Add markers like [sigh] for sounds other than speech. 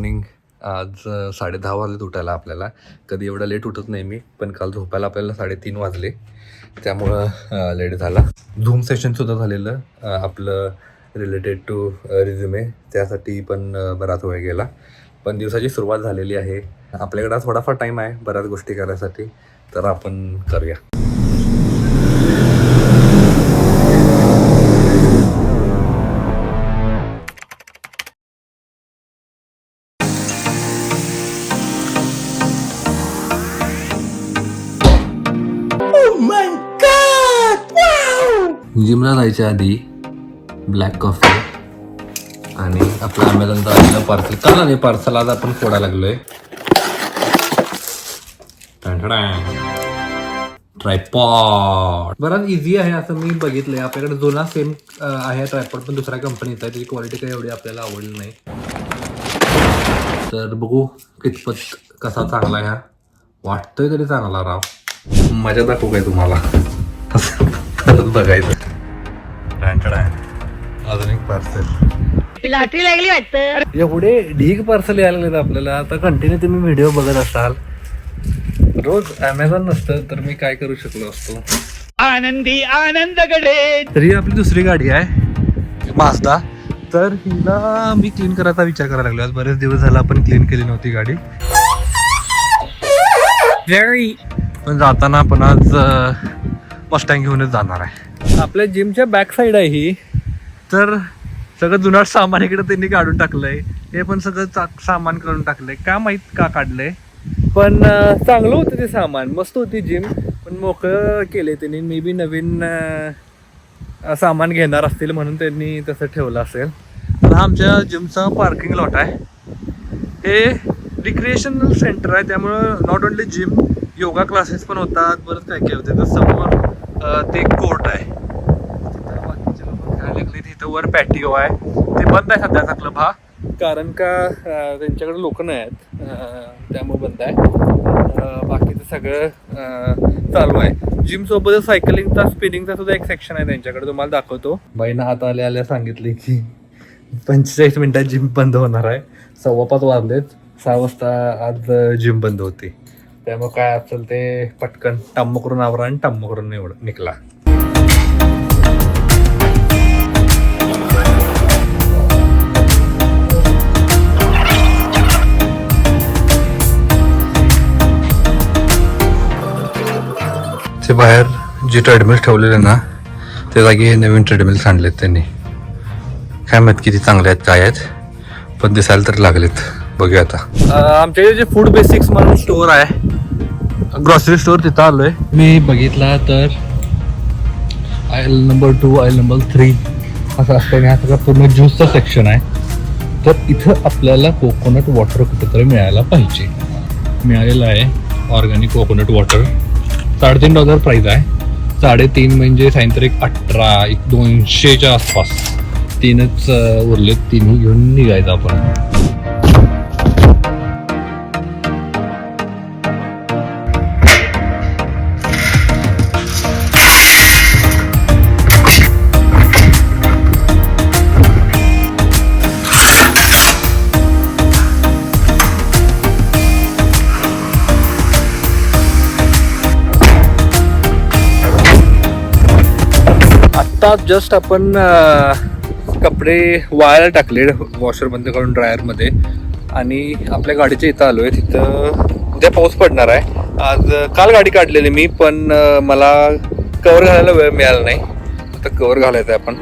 Morning आज साडे दहा वाजलेत उठायला आपल्याला. कधी एवढं लेट उठत नाही मी पण काल झोपायला आपल्याला साडेतीन वाजले. त्यामुळं लेट झाला. झूम सेशनसुद्धा झालेलं आपलं रिलेटेड टू रिझ्युमे त्यासाठी पण बराच वेळ गेला. पण दिवसाची सुरुवात झालेली आहे. आपल्याकडे आज थोडाफार टाईम आहे बऱ्याच गोष्टी करायसाठी. तर आपण करूया. जिमला जायच्या आधी ब्लॅक कॉफी आणि आपलं अमेझॉनचं आलेलं पार्सल काल नाही पार्सल आज आपण फोडायला लागलोय. ट्रायपॉड बराच इझी आहे असं मी बघितलंय. आपल्याकडे जुना सेम आहे ट्रायपॉड पण दुसऱ्या कंपनीचा आहे. त्याची क्वालिटी काही एवढी आपल्याला आवडली नाही. तर बघू कितपत कसा चांगला ह्या वाटतोय तरी चांगला राव. मजा दाखवू काय तुम्हाला? परत [laughs] बघायचं अजून एक पार्सल लॉटरी लागली वाटतं. एवढे ढीग पार्सल यायला लागलेत आपल्याला. आता कंटिन्यू तुम्ही व्हिडिओ बघत असाल. रोज अमेझॉन नसतं तर मी काय करू शकलो असतो? आनंदी आनंद गडे तर आपली दुसरी गाडी आहे माजदा तर हिला मी क्लीन करायचा विचार करायला लागलो आज बरेच दिवस झाला आपण क्लीन केली नव्हती गाडी. पण जाताना आपण आज मस्टँग घेऊनच जाणार आहे. आपल्या जिमच्या बॅक साईड आहे ही. तर सगळं जुनाट सामान इकडे त्यांनी काढून टाकलंय. हे पण सगळं सामान काढून टाकलंय. का माहीत का काढलंय? पण चांगलं होतं ते सामान. मस्त होती जिम पण मोकळं केले त्यांनी. मे बी नवीन सामान घेणार असतील म्हणून त्यांनी तसं ठेवलं असेल. तर हा आमच्या जिमचा पार्किंग लॉट आहे. हे रिक्रिएशनल सेंटर आहे. त्यामुळं not only gym yoga classes पण होतात. बरंच काय काय होते? तर समोर ते कोर्ट आहे. तिथं बाकीचे लोक खेळायला लागले. तिथं वर पॅटिओ आहे. ते बंद आहे सध्याचा क्लब हा. कारण का त्यांच्याकडे लोक नाही आहेत. त्यामुळे बंद आहे. बाकीचं सगळं चालू आहे. जिम सोबतच सायकलिंगचा स्पिनिंगचा सुद्धा एक सेक्शन आहे त्यांच्याकडे. तुम्हाला दाखवतो. बाईनं हात आल्या आल्या सांगितले की पंचेचाळीस मिनिटात जिम बंद होणार आहे. सव्वा पाच वाजलेत. सहा वाजता आज जिम बंद होती. त्यामुळे काय असेल ते पटकन. टम्म करून आवरा आणि टम्म करून निवड निघला ते बाहेर जे ट्रेडमिल्स ठेवलेले ना ते जागी हे नवीन ट्रेडमिल्स आणलेत त्यांनी. काय माहीत किती चांगले आहेत काय आहेत पण दिसायला तर लागलेत. बघूया आता. आमच्याकडे जे फूड बेसिक्स म्हणून स्टोअर आहे ग्रॉसरी स्टोअर तिथं आलोय. मी बघितला तर aisle number two aisle number three असं असतं हा सगळा पूर्ण ज्यूसचा सेक्शन आहे. तर इथं आपल्याला कोकोनट वॉटर कुठेतरी मिळायला पाहिजे. मिळालेलं आहे ऑर्गॅनिक कोकोनट वॉटर साडेतीन डॉलर प्राईज आहे. साडेतीन म्हणजे सायंत्रिक अठरा एक दोनशेच्या आसपास. तीनच उरले तिन्ही घेऊन निघायचं आपण. आत्ता जस्ट आपण कपडे वाळायला टाकले वॉशरमध्ये काढून ड्रायरमध्ये आणि आपल्या गाडीच्या इथं आलो आहे तिथं उद्या पाऊस पडणार आहे. आज काल गाडी काढलेली मी पण मला कवर घालायला वेळ मिळाला नाही. आता कवर घालायचं आहे आपण.